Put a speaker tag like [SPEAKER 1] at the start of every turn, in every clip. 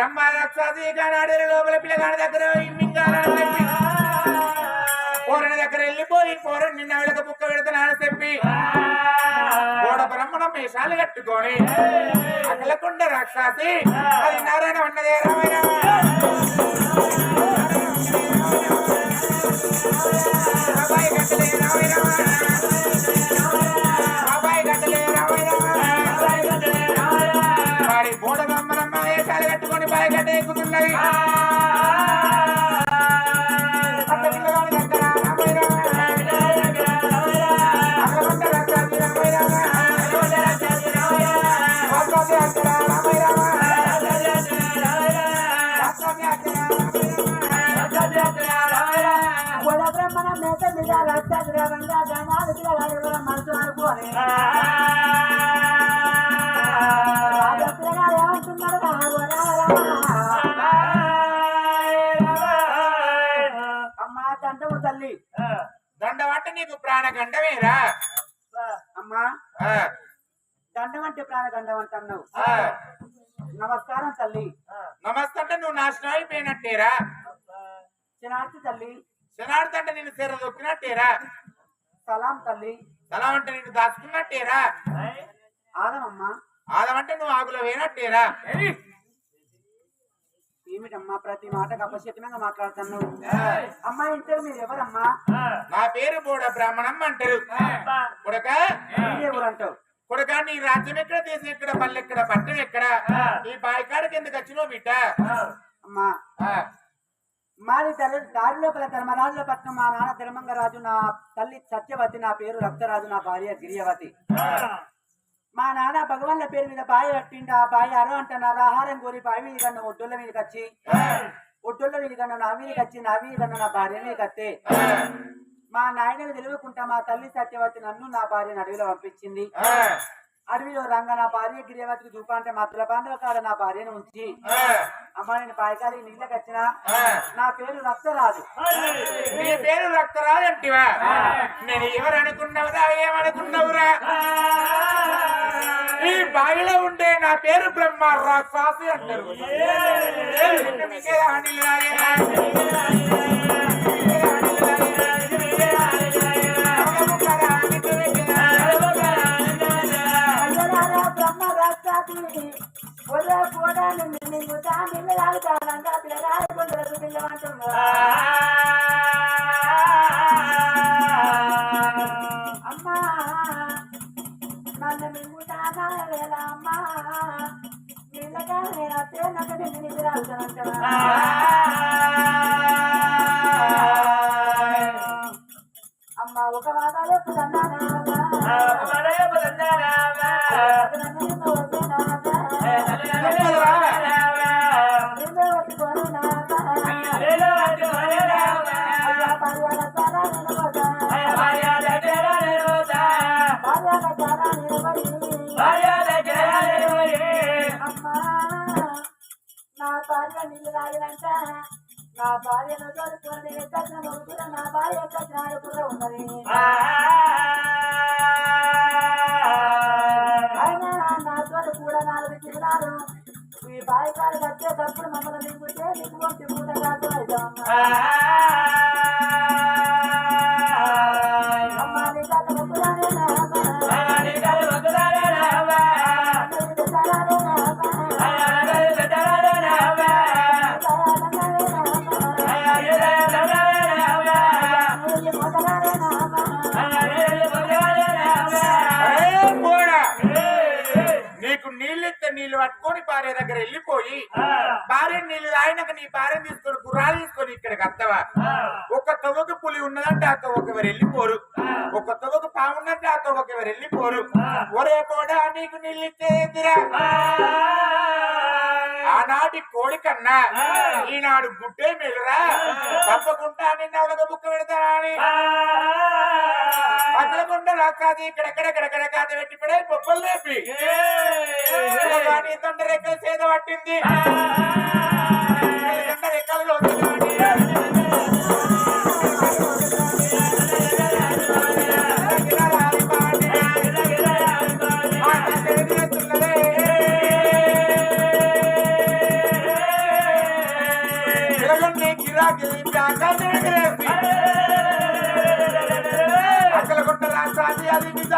[SPEAKER 1] బ్రహ్మ రక్షాసి కానాడు లోపల పిల్లగాడి దగ్గర మింగాలని చెప్పి పోరని దగ్గర వెళ్ళిపోయి పోరని నిన్న వెళ్ళక బుక్క పెడతానని చెప్పి గోడ బ్రహ్మణ మేషాలు కట్టుకొని అగలకొండ రాక్షసి అది నారాయణ ఉన్నదే రామాయణ.
[SPEAKER 2] తల్లి
[SPEAKER 1] దండం అంటే నీకు ప్రాణగండమేరా
[SPEAKER 2] అమ్మా
[SPEAKER 1] ఆ,
[SPEAKER 2] దండం అంటే ప్రాణగండం అంటున్నావు. నమస్కారం తల్లి
[SPEAKER 1] నమస్తే నువ్వు నాశనం అయిపోయినట్టేరా
[SPEAKER 2] చిన్నార్తి తల్లి
[SPEAKER 1] శనార్థంటే నేను సిర దొక్కినట్టేరా
[SPEAKER 2] సలాం తల్లి.
[SPEAKER 1] సలాం అంటే నేను దాచుకున్నట్టేరా
[SPEAKER 2] ఆదమమ్మ
[SPEAKER 1] ఆదమంటే నువ్వు ఆగులో వేయనట్టేరా
[SPEAKER 2] ఏమిటమ్మా ప్రతి మాటకు అపశకునంగా మాట్లాడుతున్నావు? అమ్మా ఇంటర్ మీరు ఎవరమ్మా?
[SPEAKER 1] నా పేరు బోడ బ్రాహ్మణం అంటారు. కొడక?
[SPEAKER 2] ఊరంటావు
[SPEAKER 1] కొడక నీ రాజ్యం ఎక్కడ దేశం ఎక్కడ పల్లె ఎక్కడ పట్టణం ఎక్కడ? ఈ బాయికాడికి ఎందుకు వచ్చినావు బిడ్డ?
[SPEAKER 2] అమ్మా. మాది తల్లి దారి లోపల ధర్మరాజుల పట్నం మా నాన్న ధర్మంగరాజు నా తల్లి సత్యవతి నా పేరు రక్తరాజు నా భార్య గిరియవతి. మా నాన్న భగవాన్ల పేరు మీద బాయ పట్టిండు ఆ బాయ అరో అంటున్నారు ఆహారం కోరి బావి మీద కన్నా ఒడ్డుల మీదకి వచ్చి ఒడ్డుల మీద కన్నా నా మీదకి వచ్చి నా మీద కన్నా నా భార్య మీద కత్తే. మా నాయనని తెలియకుండా మా తల్లి సత్యవతి నన్ను నా భార్యను అడవిలో పంపించింది. అడవిలో రంగ నా భార్య గిరియవతికి చూపంటే అంటే మధ్యల పాండవ కాడ నా భార్యను ఉంచి. అమ్మ నేను పాయకాలి నీళ్ళకి వచ్చిన. నా పేరు రక్తరాజు.
[SPEAKER 1] నీ పేరు రక్తరాజు అంటివా? నేను ఎవరు అనుకున్నావురా ఏమనుకున్నావురా ఈ బావిలో ఉండే నా పేరు బ్రహ్మ రాక్షసి అంటారు. మీకే హానిలు నన్ను
[SPEAKER 2] మింగుతానా లేదా అమ్మా నీళ్ళగా నేను అత్తే నక్కడి నిన్ను అమ్మ ఒక వాదాలు ఎప్పుడు నా నా భార్యను తోడుకొని కట్టిన మొగుడు నా భార్య కట్టిన ఆడుకులో ఉన్నది అయినా నా తోడు కూడా నాలుగు చిగురాలు ఈ బాయికాలు వచ్చేటప్పుడు మమ్మల్ని నింపుతే నీకు వంటి మూట కాదు అమ్మా
[SPEAKER 1] భార్య దగ్గర వెళ్ళిపోయి భార్య నీళ్ళు తాగినాక నీ భార్య తీసుకొని గుర్రాలు తీసుకొని ఇక్కడికి వస్తావా? ఒక తవ్వకు పులి ఉన్నదంటే ఆ తవ్వకు ఎవరు వెళ్ళిపోరు. ఒక తవ్వకు పాము ఉన్నదంటే ఆ తవ్వకు ఎవరు వెళ్ళిపోరు. ఒరే కూడా నీకు నీళ్ళు ఇచ్చేదిరా ఆనాటి కోడి కన్నా ఈనాడు గుడ్డే మేలురా. తప్పకుండా నిన్న ఒక బుక్క పెడతారా అని. అట్లకుండా రాకాది. ఇక్కడెక్కడెక్కడెక్కడ కాదు. పెట్టి పడే బొబ్బలు లేపి. తొండ రెక్కలు చేత పట్టింది. తొండ రెక్కలు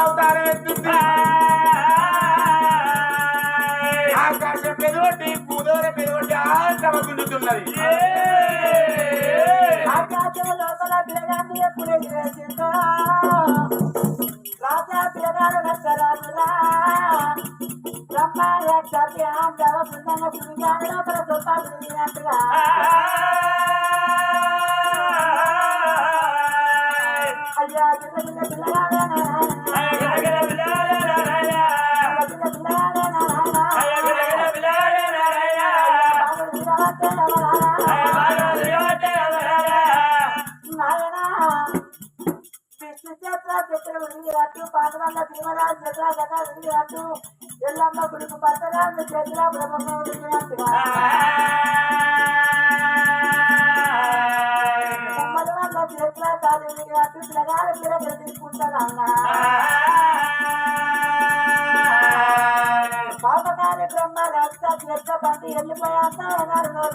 [SPEAKER 1] అవతారం ఎత్తుంది ఆకాశం పెదవటి భూదోర పెదవటి ఆటమ గుంజుతున్నది
[SPEAKER 2] ఆకాశం లోపల పిల్లగాన్ని ఎప్పుడు ఎగిరేసిందో రాజా పిల్లగాడు బ్రహ్మ లోపల తిరిగినట్టుగా విష్ణు చేత్ర చక్ర విరిగినట్టు పాండవల్ల భీమరాజు చేత్ర గద ఎల్లమ్మ గుడికి భద్రరాజు చేత్ర బ్రహ్మ విరిగినట్టుగా బొమ్మల వల్ల కాదు విరిగినట్టు పిల్లగాడు పిల్లలు తీసుకుంటారన్న బ్రహ్మ రక్త చేత్ర బండి వెళ్ళిపోయాక నోరు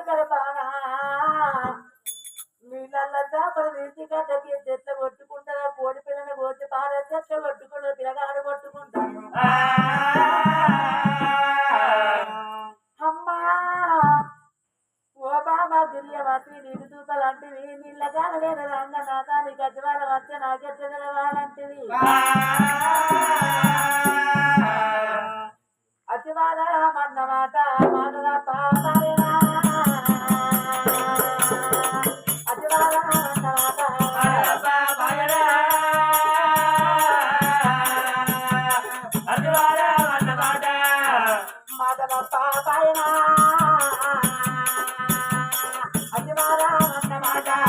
[SPEAKER 2] రాక్షసి గర్భాన నీళ్ళ చేపలు నీటి గడ్డకి చెత్త కొట్టుకుంటారా కోడి పిల్లని కోసి పార చెత్త కొట్టుకుంటారు పిల్లగాడు కొట్టుకుంటారు అమ్మా ఓ బాబా గిరియవతి నీటి దూపలాంటివి నీళ్ళగా కానలేని రంగనాథ నీ గజ్వాల వచ్చే నాకెత్త తెలవాలంటివి అతివాద మన్నమాట మాటల పాపరేనా మాటల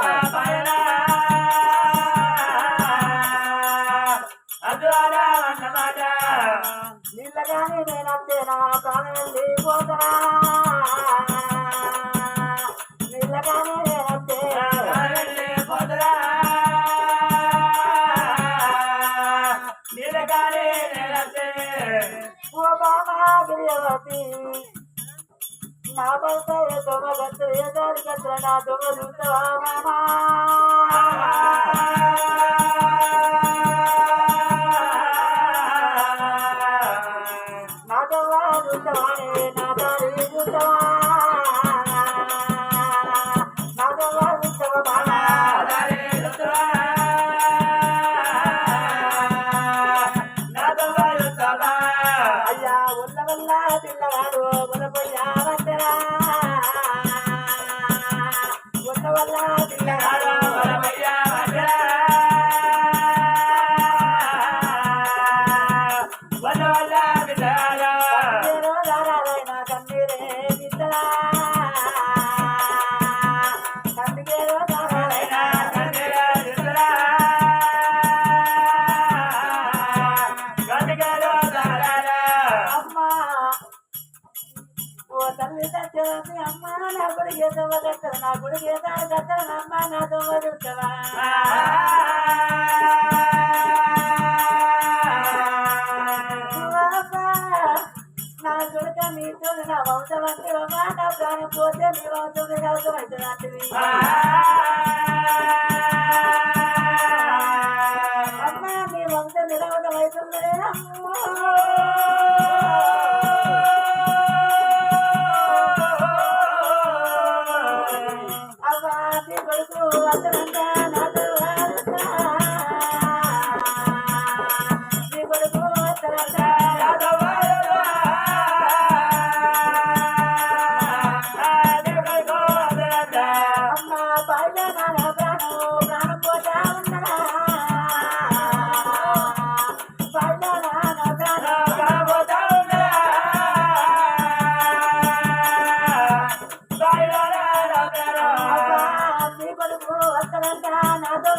[SPEAKER 2] పాపరేనా నీళ్ళగానే నేనంతేనా ప్రాణం వెళ్ళి పోతనా ఏ దొంగ గంట అమ్మ నా దొంగలుంటవా నా మీ తోడు నా అమ్మా నా ప్రాణం పోతే మీ వంశం మీ వంశం అమ్మ మీ వంశం అక్కడ నాతో